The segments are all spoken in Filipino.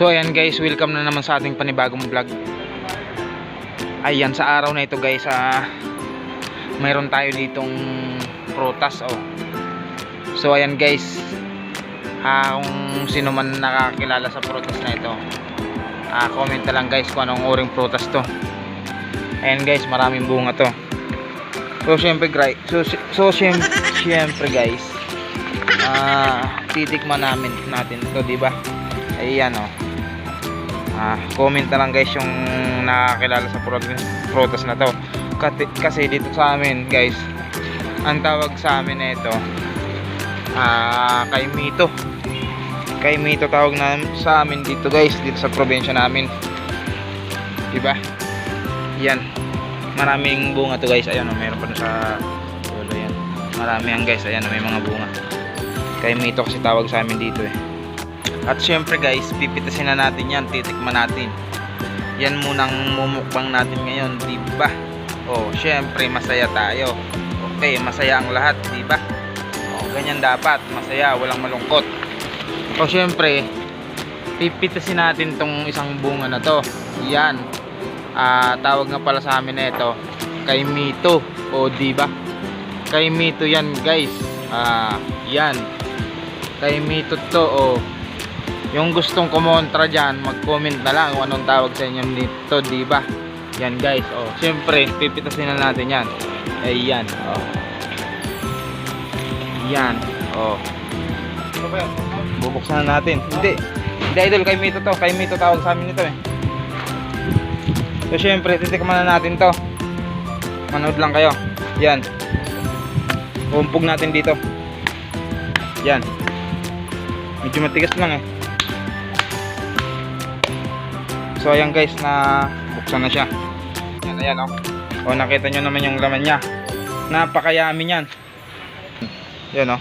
So ayan guys, welcome na naman sa ating panibagong vlog. Ayan, sa araw na ito guys, ah, mayroon tayo ditong prutas oh. So ayan guys, ah, kung sino man nakakilala sa prutas na ito, ah, comment na lang guys kung anong uring prutas to. Ayan guys, maraming bunga to. So syempre guys, so, so syempre, guys, ah, titikman namin natin to, di ba? Ayan oh. Ah, comment na lang guys yung nakakilala sa prutas, na to. Kasi, dito sa amin guys, ang tawag sa amin na ito, ah, kay Mito. Kay Mito tawag na sa amin dito guys, dito sa probinsya namin. Diba? Yan. Maraming bunga to guys. Ayun, oh, meron pa na sa dulo yan. Marami yan guys. Ayan, oh, may mga bunga. Kay Mito kasi tawag sa amin dito eh. At syempre guys, pipitasin na natin yan, titikman natin. Yan munang mumukbang natin ngayon, di ba? Oh, syempre masaya tayo. Okay, masaya ang lahat, di ba? Oh, ganyan dapat, masaya, walang malungkot. So syempre, pipitasin natin tong isang bunga na to. Yan. Ah, tawag nga pala sa amin na ito, kay Mito. O di ba? Kay Mito yan, guys. Ah, yan. Kay Mito to, oh. Yung gustong kumontra dyan, mag-comment na lang kung anong tawag sa inyo dito, di ba? Yan guys, oh. Siyempre, pipitasin na natin yan. Ayan, oh. Yan, oh. Bubuksan na natin. Hindi. Hindi idol, kay Mito to. Kay Mito tawag sa amin nito eh. So syempre, titikman na natin to. Manood lang kayo. Yan. Umpog natin dito. Yan. Medyo matigas lang eh. So ayan guys, na buksan na siya. Yan, ayan oh. O nakita nyo naman yung laman niya. Napakayami niyan. Yan oh.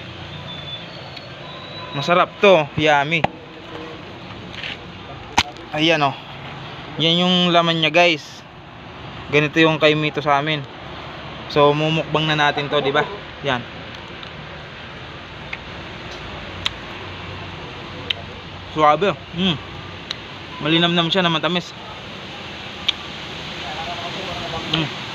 Masarap to, yummy. Ayan oh. Yan yung laman niya guys. Ganito yung kay Mito sa amin. So mumukbang na natin to, di ba? Yan. Suwabe. Mm. Malinamnam siya na matamis. Mm.